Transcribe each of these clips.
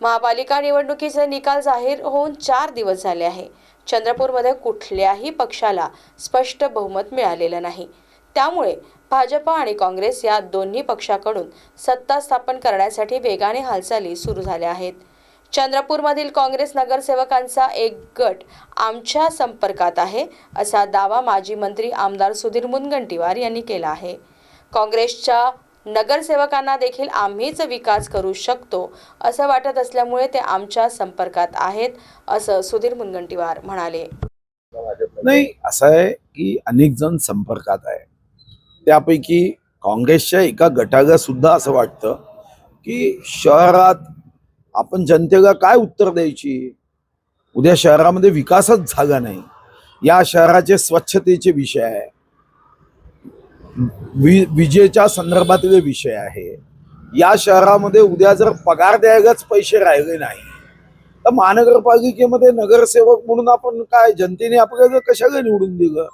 महापालिका निवडणुकीचे निकाल जाहीर होऊन चार दिवस झाले आहे. चंद्रपूरमध्ये कुठल्याही पक्षाला स्पष्ट बहुमत मिळालेलं नाही. त्यामुळे भाजप आणि काँग्रेस या दोन्ही पक्षाकडून सत्ता स्थापन करण्यासाठी वेगाने हालचाली सुरू झाल्या आहेत. चंद्रपूरमधील काँग्रेस नगरसेवकांचा एक गट आमच्या संपर्कात आहे असा दावा माजी मंत्री आमदार सुधीर मुनगंटीवार यांनी केला आहे. काँग्रेसच्या नगरसेवकांना देखील आम्हीच विकास करू शकतो असं वाटत असल्यामुळे ते आमच्या संपर्कात आहेत असं सुधीर मुनगंटीवार म्हणाले. नाही असं आहे की अनेक जण संपर्कात आहे. त्यापैकी काँग्रेसच्या एका गटाला सुद्धा असं वाटतं की शहरात आपण जनतेला काय उत्तर द्यायची? उद्या शहरामध्ये विकासच झाला नाही. या शहराचे स्वच्छतेचे विषय आहे. वि विजेच्या संदर्भातले विषय आहे या शहरामध्ये उद्या जर पगार द्यायलाच पैसे राहिले नाही तर महानगरपालिकेमध्ये नगरसेवक म्हणून आपण काय जनतेने आपल्याला कशाला निवडून दिलं?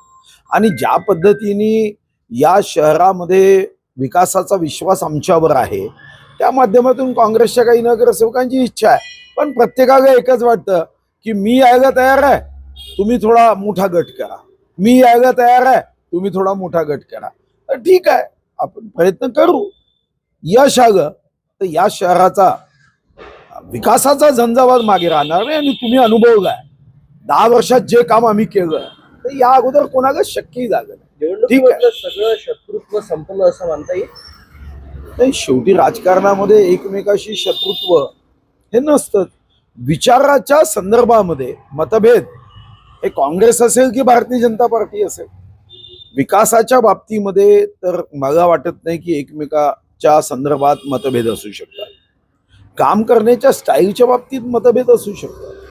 आणि ज्या पद्धतीने या शहरामध्ये विकासाचा विश्वास आमच्यावर आहे त्या माध्यमातून काँग्रेसच्या काही नगरसेवकांची इच्छा आहे. पण प्रत्येकाला एकच वाटतं की मी यायला तयार आहे तुम्ही थोडा मोठा गट करा. मी यायला तयार आहे तुम्ही थोडा मोठा गट करा. तर ठीक आहे आपण प्रयत्न करू. यश आलं तर या शहराचा विकासाचा झंझावात मागे राहणार नाही आणि तुम्ही अनुभवलाय. दहा वर्षात जे काम आम्ही केलं तर या अगोदर कोणाला शक्यही झालं नाही. सगळं शत्रुत्व संपलं असं मानता येईल? नाही शेवटी राजकारणामध्ये एकमेकाशी शत्रुत्व हे नसतं. विचाराच्या संदर्भामध्ये मतभेद हे काँग्रेस असेल की भारतीय जनता पार्टी असेल? विकासाच्या बाबतीमध्ये तर मला वाटत नाही की एकमेकाच्या संदर्भात मतभेद असू शकतात. काम करण्याच्या स्टाईलच्या बाबतीत मतभेद असू शकतात.